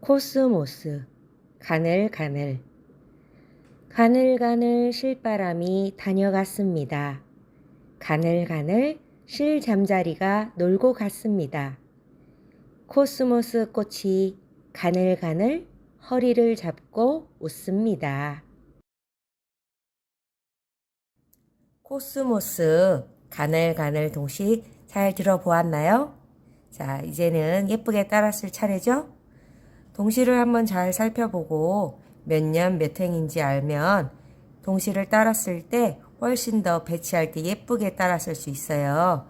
코스모스 가늘가늘 가늘가늘 실바람이 다녀갔습니다. 가늘가늘 실 잠자리가 놀고 갔습니다. 코스모스 꽃이 가늘가늘 허리를 잡고 웃습니다. 코스모스 가늘가늘 동시 잘 들어보았나요? 자, 이제는 예쁘게 따랐을 차례죠? 동시를 한번 잘 살펴보고 몇 년 몇 행인지 알면 동시를 따랐을 때 훨씬 더 배치할 때 예쁘게 따랐을 수 있어요.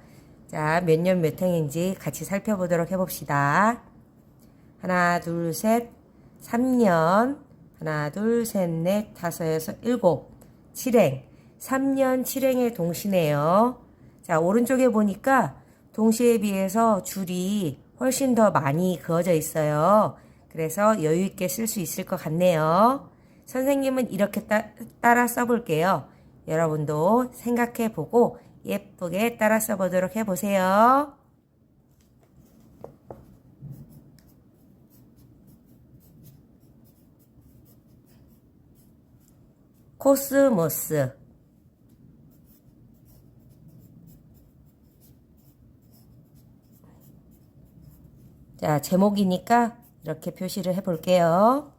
자, 몇 년 몇 행인지 같이 살펴보도록 해봅시다. 하나, 둘, 셋, 3년. 하나, 둘, 셋, 넷, 다섯, 여섯, 일곱. 7행. 3년 7행의 동시네요. 자, 오른쪽에 보니까 동시에 비해서 줄이 훨씬 더 많이 그어져 있어요. 그래서 여유 있게 쓸 수 있을 것 같네요. 선생님은 이렇게 따, 따라 써볼게요. 여러분도 생각해 보고 예쁘게 따라 써보도록 해보세요. 코스모스 자, 제목이니까 이렇게 표시를 해 볼게요.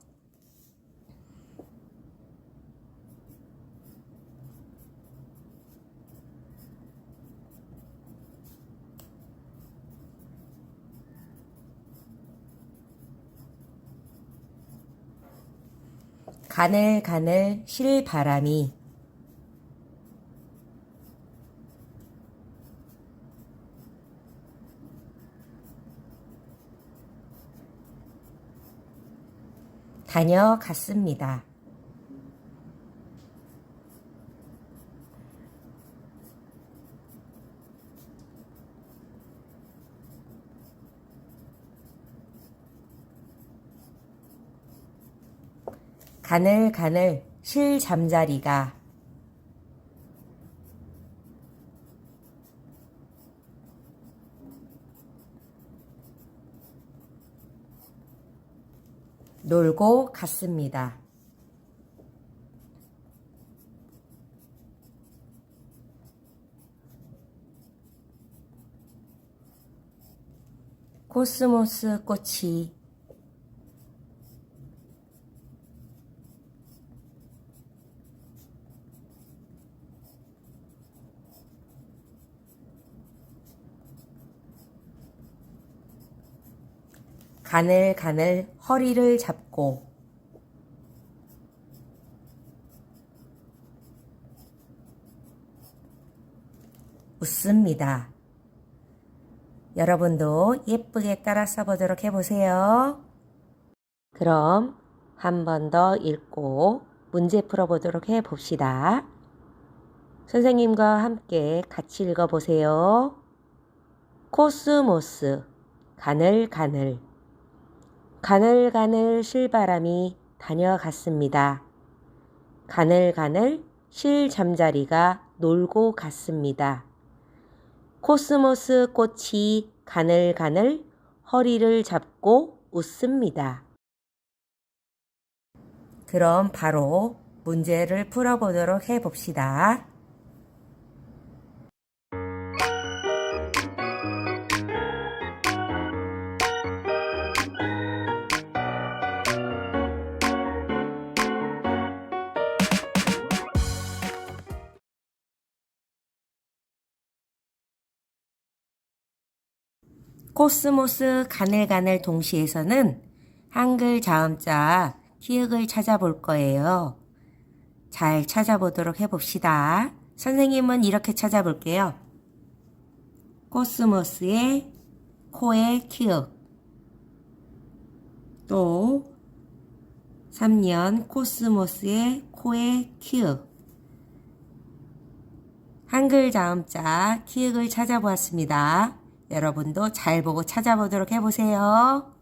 가늘가늘 실바람이 다녀갔습니다. 가늘가늘 실 잠자리가 놀고 갔습니다. 코스모스 꽃이 가늘가늘 허리를 잡고 웃습니다. 여러분도 예쁘게 따라 써보도록 해보세요. 그럼 한 번 더 읽고 문제 풀어보도록 해봅시다. 선생님과 함께 같이 읽어보세요. 코스모스, 가늘가늘. 가늘가늘 실바람이 다녀갔습니다. 가늘가늘 실 잠자리가 놀고 갔습니다. 코스모스 꽃이 가늘가늘 허리를 잡고 웃습니다. 그럼 바로 문제를 풀어보도록 해봅시다. 코스모스 가늘가늘 동시에서는 한글 자음자 키읔을 찾아볼 거예요. 잘 찾아보도록 해봅시다. 선생님은 이렇게 찾아볼게요. 코스모스의 코의 키읔 또 3년 코스모스의 코의 키읔 한글 자음자 키읔을 찾아보았습니다. 여러분도 잘 보고 찾아보도록 해보세요.